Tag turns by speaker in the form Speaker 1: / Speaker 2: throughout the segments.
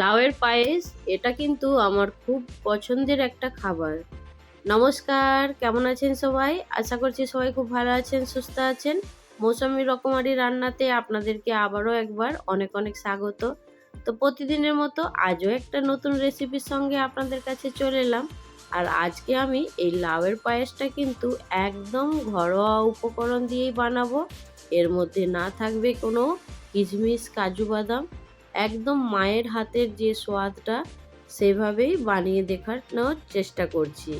Speaker 1: লাউয়ের পায়েস, এটা কিন্তু আমার খুব পছন্দের একটা খাবার। নমস্কার, কেমন আছেন সবাই? আশা করছি সবাই খুব ভালো আছেন, সুস্থ আছেন। মৌসুমি রকমারি রান্নাতে আপনাদেরকে আবারও একবার অনেক অনেক স্বাগত। তো প্রতিদিনের মতো আজও একটা নতুন রেসিপির সঙ্গে আপনাদের কাছে চলে এলাম। আর আজকে আমি এই লাউয়ের পায়েসটা কিন্তু একদম ঘরোয়া উপকরণ দিয়েই বানাবো। এর মধ্যে না থাকবে কোনো কিশমিশ, কাজু বাদাম। একদম মায়ের হাতের যে সোয়াদটা, সেভাবেই বানিয়ে দেখানোর চেষ্টা করছি।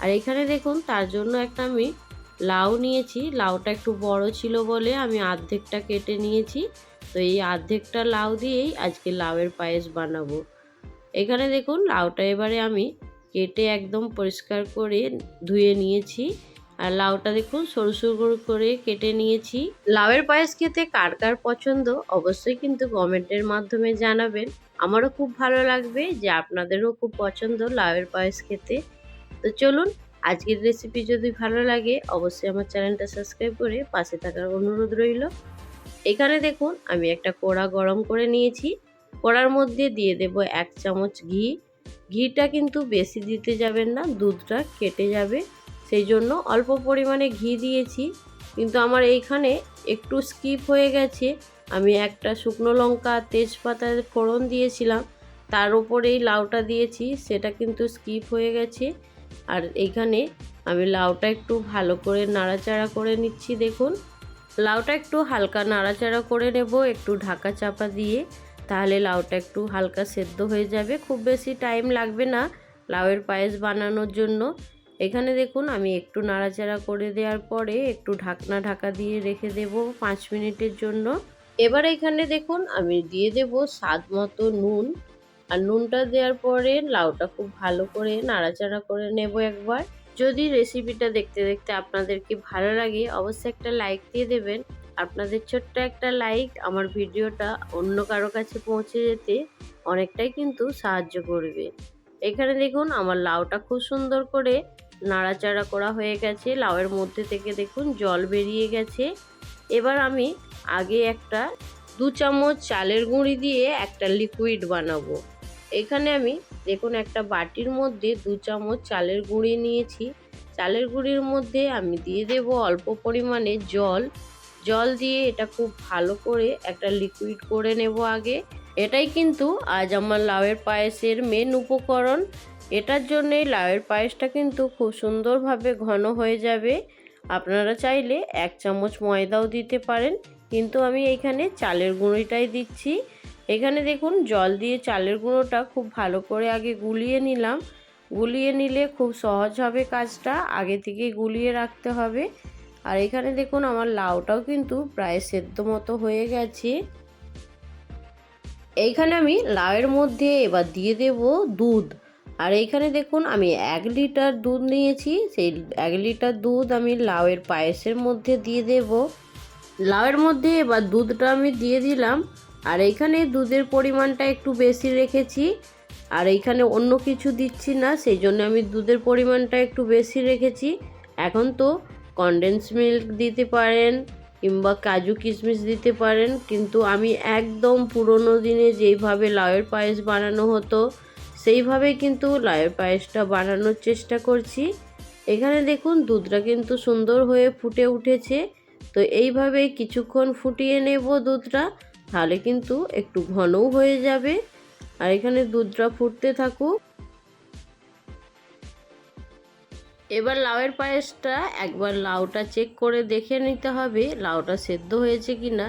Speaker 1: আর এখানে দেখুন, তার জন্য একটা আমি লাউ নিয়েছি। লাউটা একটু বড় ছিল বলে আমি আর্ধেকটা কেটে নিয়েছি। তো এই আর্ধেকটা লাউ দিয়েই আজকে লাউয়ের পায়েস বানাবো। এখানে দেখুন, লাউটা এবারে আমি কেটে একদম পরিষ্কার করে ধুয়ে নিয়েছি। আর লাউটা দেখুন সরু সরু করে কেটে নিয়েছি। লাউয়ের পায়েস খেতে কার কার পছন্দ অবশ্যই কিন্তু কমেন্টের মাধ্যমে জানাবেন। আমারও খুব ভালো লাগবে যে আপনাদেরও খুব পছন্দ লাউয়ের পায়েস খেতে। তো চলুন, আজকের রেসিপি যদি ভালো লাগে, অবশ্যই আমার চ্যানেলটা সাবস্ক্রাইব করে পাশে থাকার অনুরোধ রইল। এখানে দেখুন, আমি একটা কড়া গরম করে নিয়েছি। কড়ার মধ্যে দিয়ে দেব এক চামচ ঘি। ঘিটা কিন্তু বেশি দিতে যাবেন না, দুধটা কেটে যাবে। সেই জন্য অল্প পরিমাণে ঘি দিয়েছি। কিন্তু আমার এইখানে একটু স্কিপ হয়ে গেছে। আমি একটা শুকনো লঙ্কা, তেজপাতার ফোড়ন দিয়েছিলাম। তার উপরেই লাউটা দিয়েছি, সেটা কিন্তু স্কিপ হয়ে গেছে। আর এইখানে আমি লাউটা একটু ভালো করে নাড়াচাড়া করে নিচ্ছি, দেখুন। লাউটা একটু হালকা নাড়াচাড়া করে নেব, একটু ঢাকা চাপা দিয়ে। তাহলে লাউটা একটু হালকা সেদ্ধ হয়ে যাবে। খুব বেশি টাইম লাগবে না লাউয়ের পায়েস বানানোর জন্য। এখানে দেখুন, আমি একটু নাড়াচাড়া করে দেওয়ার পরে একটু ঢাকনা ঢাকা দিয়ে রেখে দেব পাঁচ মিনিটের জন্য। এবার এখানে দেখুন, আমি দিয়ে দেব স্বাদ মতো নুন। আর নুনটা দেওয়ার পরে লাউটা খুব ভালো করে নাড়াচাড়া করে নেব একবার। যদি রেসিপিটা দেখতে দেখতে আপনাদেরকে ভালো লাগে, অবশ্যই একটা লাইক দিয়ে দেবেন। আপনাদের ছোট্ট একটা লাইক আমার ভিডিওটা অন্য কারও কাছে পৌঁছে যেতে অনেকটাই কিন্তু সাহায্য করবে। এখানে দেখুন, আমার লাউটা খুব সুন্দর করে নাড়াচাড়া করা হয়ে গেছে। লাউয়ের মধ্যে থেকে দেখুন জল বেরিয়ে গেছে। এবার আমি আগে একটা দু চামচ চালের গুঁড়ি দিয়ে একটা লিকুইড বানাবো। এখানে আমি দেখুন একটা বাটির মধ্যে দু চামচ চালের গুঁড়ি নিয়েছি। চালের গুঁড়ির মধ্যে আমি দিয়ে দেব অল্প পরিমাণে জল। জল দিয়ে এটা খুব ভালো করে একটা লিকুইড করে নেব আগে। এটাই কিন্তু আজ আমার লাউয়ের পায়েসের মেন উপকরণ। এটার জন্যেই লাউয়ের পায়েসটা কিন্তু খুব সুন্দরভাবে ঘন হয়ে যাবে। আপনারা চাইলে এক চামচ ময়দাও দিতে পারেন, কিন্তু আমি এইখানে চালের গুঁড়িটাই দিচ্ছি। এখানে দেখুন, জল দিয়ে চালের গুঁড়োটা খুব ভালো করে আগে গুলিয়ে নিলাম। গুলিয়ে নিলে খুব সহজ হবে কাজটা, আগে থেকে গুলিয়ে রাখতে হবে। আর এখানে দেখুন, আমার লাউটাও কিন্তু প্রায় সেদ্ধ মতো হয়ে গেছে। এইখানে আমি লাউয়ের মধ্যে এবার দিয়ে দেব দুধ। আর এইখানে দেখুন, আমি এক লিটার দুধ নিয়েছি। সেই এক লিটার দুধ আমি লাউয়ের পায়েসের মধ্যে দিয়ে দেব। লাউয়ের মধ্যে এবার দুধটা আমি দিয়ে দিলাম। আর এইখানে দুধের পরিমাণটা একটু বেশি রেখেছি। আর এইখানে অন্য কিছু দিচ্ছি না, সেই জন্য আমি দুধের পরিমাণটা একটু বেশি রেখেছি। এখন তো কনডেন্স মিল্ক দিতে পারেন কিংবা কাজু কিশমিশ দিতে পারেন, কিন্তু আমি একদম পুরনো দিনে যেইভাবে লাউয়ের পায়েস বানানো হতো সেইভাবেই কিন্তু লাউয়ের পায়েসটা বানানোর চেষ্টা করছি। এখানে দেখুন, দুধটা কিন্তু সুন্দর হয়ে ফুটে উঠেছে। তো এইভাবে কিছুক্ষণ ফুটিয়ে নেব দুধটা, তাহলে কিন্তু একটু ঘনও হয়ে যাবে। আর এখানে দুধটা ফুটতে থাকুক। এবার লাউয়ের পায়েসটা একবার লাউটা চেক করে দেখে নিতে হবে, লাউটা সেদ্ধ হয়েছে কি না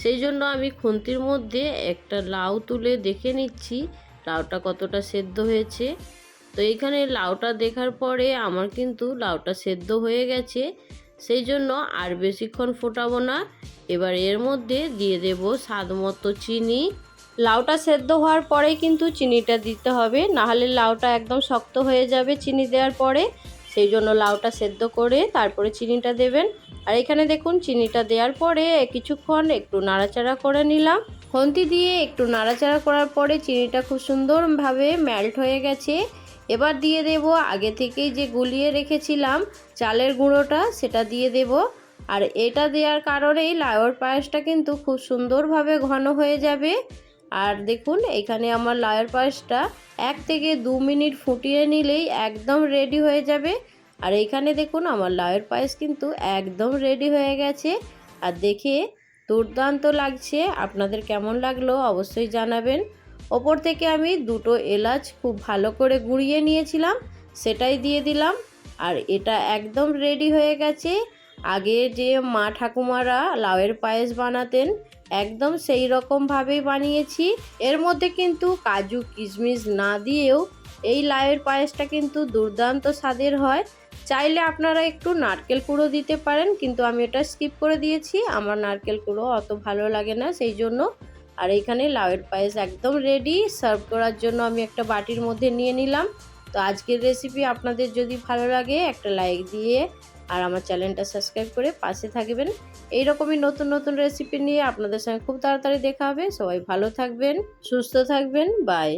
Speaker 1: সেই জন্য আমি খুন্তির মধ্যে একটা লাউ তুলে দেখে নিচ্ছি। লাউটা কতটা সেদ্ধ হয়েছে। তো এইখানে লাউটা দেখার পরে আমার কিন্তু লাউটা সেদ্ধ হয়ে গেছে। সেই জন্য আর বেশিক্ষণ ফোটাবো না। এবার এর মধ্যে দিয়ে দেব স্বাদ মতো চিনি। লাউটা সেদ্ধ হওয়ার পরেই কিন্তু চিনিটা দিতে হবে। নাহলে লাউটা একদম শক্ত হয়ে যাবে চিনি দেওয়ার পরে। সেই জন্য লাউটা সেদ্ধ করে তারপরে চিনিটা দেবেন। আর এখানে দেখুন, চিনিটা দেওয়ার পরে কিছুক্ষণ একটু নাড়াচাড়া করে নিলাম। খন্তি দিয়ে একটু নাড়াচাড়া করার পরে চিনিটা খুব সুন্দরভাবে মেল্ট হয়ে গেছে। এবার দিয়ে দেব আগে থেকেই যে গুলিয়ে রেখেছিলাম চালের গুঁড়োটা, সেটা দিয়ে দেব। আর এটা দেওয়ার কারণেই লাউয়ের পায়েসটা কিন্তু খুব সুন্দরভাবে ঘন হয়ে যাবে। আর দেখুন, এখানে আমার লাউয়ের পায়েসটা এক থেকে দু মিনিট ফুটিয়ে নিলেই একদম রেডি হয়ে যাবে। আর এইখানে দেখুন, আমার লাউয়ের পায়েস কিন্তু একদম রেডি হয়ে গেছে। আর দেখে দুর্দান্ত লাগছে। আপনাদের কেমন লাগল অবশ্যই জানাবেন। ওপর থেকে আমি দুটো এলাচ খুব ভালো করে গুঁড়িয়ে নিয়েছিলাম, সেটাই দিয়ে দিলাম। আর এটা একদম রেডি হয়ে গেছে। আগে যে মা ঠাকুমারা লাউয়ের পায়েস বানাতেন, একদম সেই রকমভাবেই বানিয়েছি। এর মধ্যে কিন্তু কাজু কিশমিশ না দিয়েও এই লাউয়ের পায়েসটা কিন্তু দুর্দান্ত স্বাদের হয়। চাইলে আপনারা একটু নারকেল কুড়ো দিতে পারেন, কিন্তু আমি এটা স্কিপ করে দিয়েছি। আমার নারকেল কুড়ো অত ভালো লাগে না, সেই জন্য। আর এইখানে লাউয়ের পায়েস একদম রেডি সার্ভ করার জন্য আমি একটা বাটির মধ্যে নিয়ে নিলাম। তো আজকের রেসিপি আপনাদের যদি ভালো লাগে, একটা লাইক দিয়ে আর আমার চ্যানেলটা সাবস্ক্রাইব করে পাশে থাকবেন। এই রকমই নতুন নতুন রেসিপি নিয়ে আপনাদের সঙ্গে খুব তাড়াতাড়ি দেখা হবে। সবাই ভালো থাকবেন, সুস্থ থাকবেন বাই